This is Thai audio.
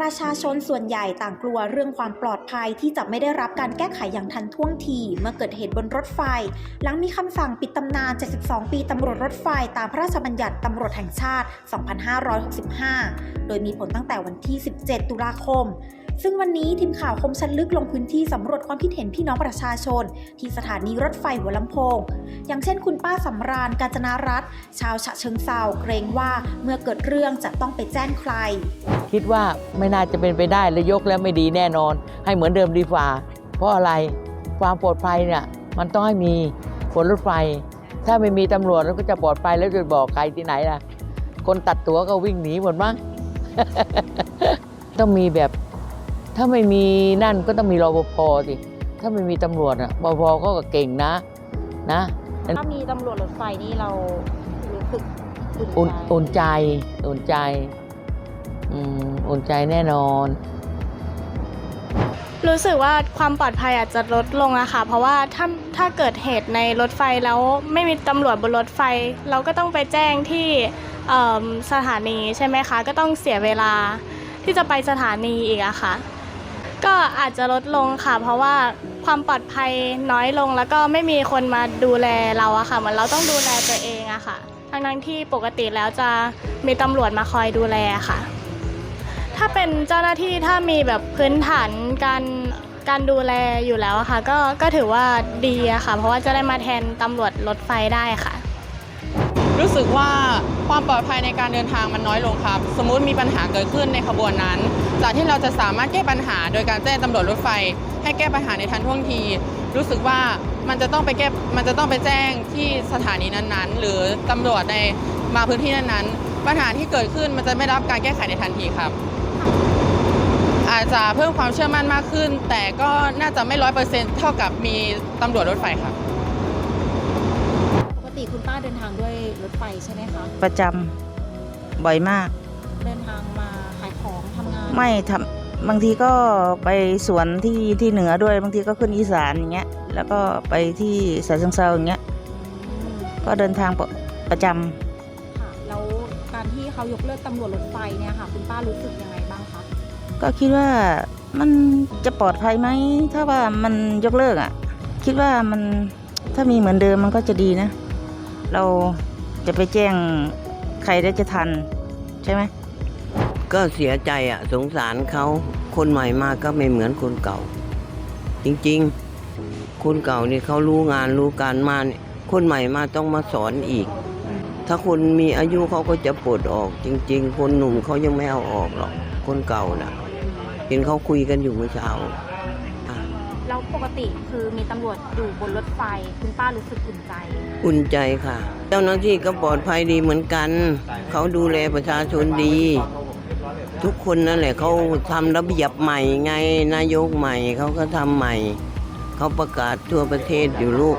ประชาชนส่วนใหญ่ต่างกลัวเรื่องความปลอดภัยที่จะไม่ได้รับการแก้ไขอย่างทันท่วงที เมื่อเกิดเหตุบนรถไฟ หลังมีคำสั่งปิดตำนาน 72 ปีตำรวจรถไฟตามพระราชบัญญัติตำรวจแห่งชาติ 2565 โดยมีผลตั้งแต่วันที่ 17 ตุลาคม ซึ่งวันนี้ทีมข่าวคมชันลึกลงพื้นที่สำรวจความคิดเห็นพี่น้องประชาชน ที่สถานีรถไฟหัวลำโพง อย่างเช่นคุณป้าสำราญกาญจนารัตน์ชาวฉะเชิงเซาเกรงว่าเมื่อเกิดเรื่องจะต้องไปแจ้งใคร คิดว่าไม่น่าจะเป็นไปได้และยกแล้วไม่ดีแน่นอน ให้เหมือนเดิมดีกว่า เพราะอะไรความปลอดภัยเนี่ยมันต้องให้มีฝนรถไฟ ถ้าไม่มีตำรวจแล้วก็จะปลอดภัยแล้วจะบอกใครที่ไหนล่ะ คนตัดตั๋วก็วิ่งหนีหมดมั้งต้องมีแบบ ถ้าไม่มีนั่นก็ต้องมีรปภสิถ้าไม่มีตำรวจอะปภก็เก่งนะนะ ถ้ามีตำรวจรถไฟนี่เรารู้สึกอุ่นใจอุ่นใจอุ่นใจอืมอุ่นใจแน่นอน รู้สึกว่าความปลอดภัยอาจจะลดลงอะค่ะ เพราะว่าถ้าถ้าเกิดเหตุในรถไฟแล้วไม่มีตำรวจบนรถไฟ เราก็ต้องไปแจ้งที่เอิ่มสถานีใช่ไหมคะ ก็ต้องเสียเวลาที่จะไปสถานีอีกอะค่ะ ก็อาจจะลดลงค่ะ เพราะว่าความปลอดภัยน้อยลงแล้วก็ไม่มีคนมาดูแลเราอะค่ะเหมือนเราต้องดูแลตัวเองอะค่ะ ทั้งนั้นที่ปกติแล้วจะมีตำรวจมาคอยดูแลค่ะ ถ้าเป็นเจ้าหน้าที่ถ้ามีแบบพื้นฐานการการดูแลอยู่แล้วอะค่ะ ก็ก็ถือว่าดีอะค่ะ เพราะว่าจะได้มาแทนตำรวจรถไฟได้ค่ะ รู้สึกว่าความปลอดภัยในการเดินทางมันน้อยลงครับ สมมุติมีปัญหาเกิดขึ้นในขบวนนั้น จากที่เราจะสามารถแก้ปัญหาโดยการแจ้งตำรวจรถไฟ ให้แก้ปัญหาในทันท่วงที รู้สึกว่ามันจะต้องไปแก้มันจะต้องไปแจ้งที่สถานีนั้นๆ หรือตำรวจในมาพื้นที่นั้นๆ ปัญหาที่เกิดขึ้นมันจะไม่รับการแก้ไขในทันทีครับอาจจะเพิ่มความเชื่อมั่นมากขึ้น แต่ก็น่าจะไม่ร้อยเปอร์เซ็นต์เท่ากับมีตำรวจรถไฟครับ ติคุณป้าเดินทางด้วยรถไฟใช่ไหมคะ ประจำบ่อยมาก เดินทางมาขายของทำงานไม่ทำบางทีก็ไปสวนที่ที่เหนือด้วยบางทีก็ขึ้นอีสานอย่างเงี้ยแล้วก็ไปที่สายเชิงเซาอย่างเงี้ยอืมก็เดินทางประประจำค่ะ แล้วการที่เขายกเลิกตำรวจรถไฟเนี่ยค่ะ คุณป้ารู้สึกยังไงบ้างคะก็คิดว่ามันจะปลอดภัยไหมถ้าว่ามันยกเลิกอะ คิดว่ามันถ้ามีเหมือนเดิมมันก็จะดีนะ เราจะไปแจ้งใครได้จะทัน ใช่ไหมก็เสียใจอะสงสารเขาคนใหม่มาก็ไม่เหมือนคนเก่า จริงๆ คนเก่านี่เขารู้งานรู้การมาเนี่ยคนใหม่มาต้องมาสอนอีก ถ้าคนมีอายุเขาก็จะปลดออก จริง ๆ คนหนุ่มเขายังไม่เอาออกหรอกคนเก่าน่ะ เห็นเขาคุยกันอยู่เมื่อเช้า แล้วปกติคือมีตำรวจอยู่บนรถไฟ คุณป้ารู้สึกอุ่นใจ อุ่นใจค่ะ เจ้าหน้าที่ก็ปลอดภัยดีเหมือนกัน เขาดูแลประชาชนดี ทุกคนนั่นแหละเขาทำระเบียบใหม่ไงนายกใหม่เขาก็ทำใหม่ เขาประกาศทั่วประเทศอยู่ลูก